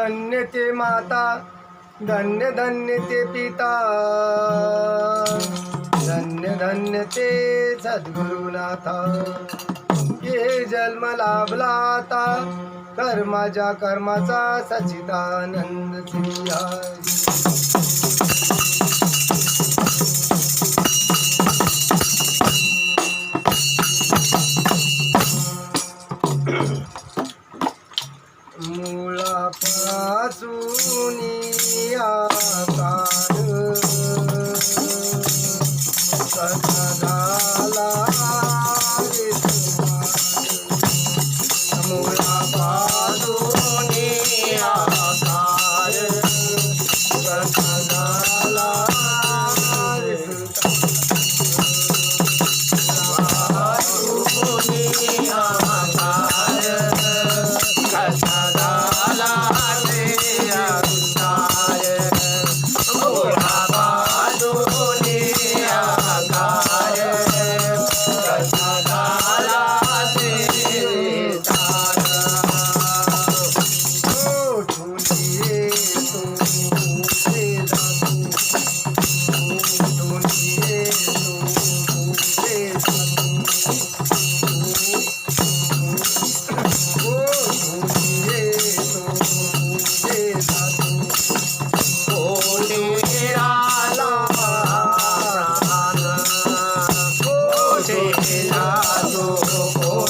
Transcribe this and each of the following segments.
धन्य ते माता धन्य धन्य ते पिता धन्य धन्य ते सद्गुरुनाथा. हे जन्म लाभला आता कर्माच्या कर्माचा सचिदानंद सिंहाय लो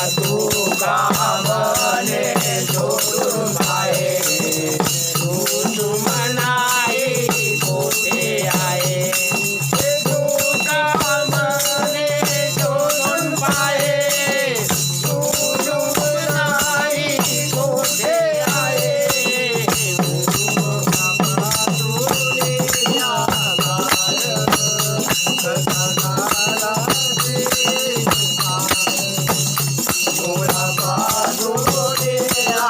I do. साधू रे